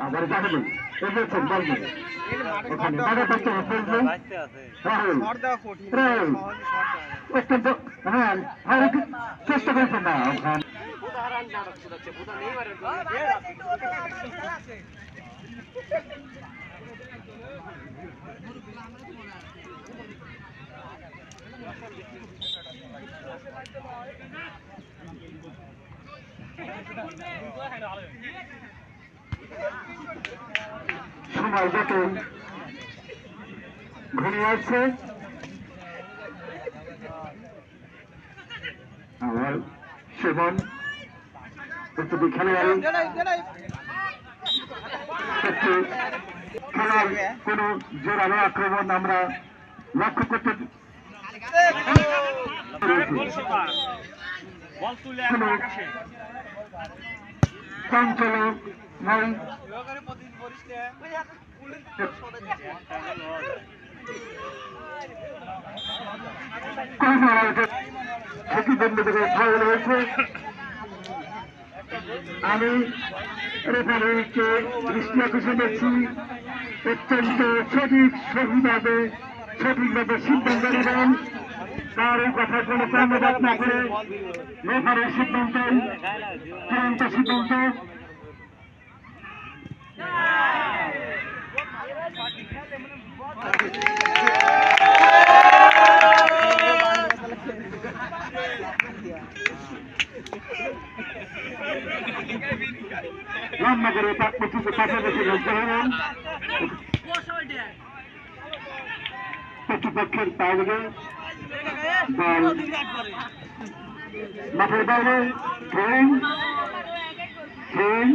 আবার জানাবেন এসেছেন বলবেন ওখানে বাধা করতে হবে হ্যাঁ হ্যাঁ চেষ্টা করেছেন না ওখানে সময় যত ঘনিয়ে আসছে। আবার সেবন প্রস্তুতি খেলোয়াড়ি খেলার কোন জোরালো আক্রমণ আমরা লক্ষ্য করতে পেরেছি। কোনো চঞ্চলক নাই প্রতিদ্বন্দ্বী থেকে ফাউল হয়েছে আমি রেফারিকে দৃষ্টি আকর্ষণ করছি অত্যন্ত সঠিক সঠিকভাবে সঠিকভাবে সিদ্ধান্ত নেবেন এই কথার কোনো কর্ণপাত না করে রেফারির সিদ্ধান্ত চূড়ান্ত সিদ্ধান্ত লম্বা করে তার পর্যন্ত পাশাপাশি লজ্জা হলেন প্রতিপক্ষের বাইরে বল মাঠের বাইরে ট্রেন ট্রেন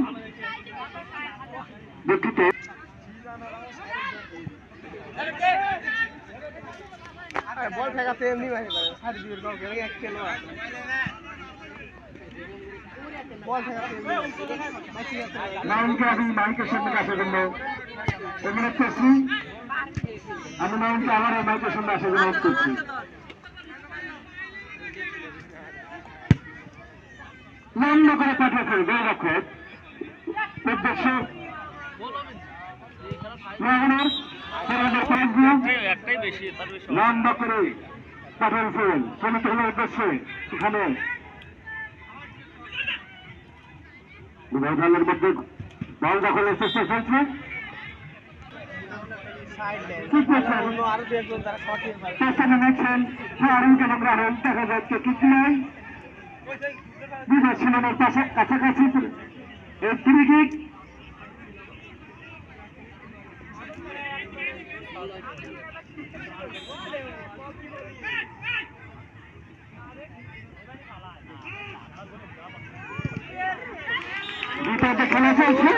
দুঃখিত বল ফেকাতে এমনি বাইরে সাড়ে দুই খেলে এক খেলো বল ফেকাতে এমনি নায়নকে আমি মাইকের সামনে আসার জন্য অনুরোধ করছি আমার মাইকের সামনে আসার জন্য অনুরোধ করছি। লম্ব করে পাঠিয়েছে গোলরক্ষক উদ্দেশ্য? লাগানোর খেলাদের পয়েন্ট দিয়ে একটাই বেশি তার বেশি লম্বা করে পাঠিয়েছেন চলিত হলো উদ্দেশ্যে এখানে দলের মধ্যে বল দখলের চেষ্টা চলছে কি আরও পেছনে দেখা যাচ্ছে কিছু নাই। বিজয় পাশে কাছাকাছি এই ফ্রি কিক দ্বিতীয়তে খেলা চলছে।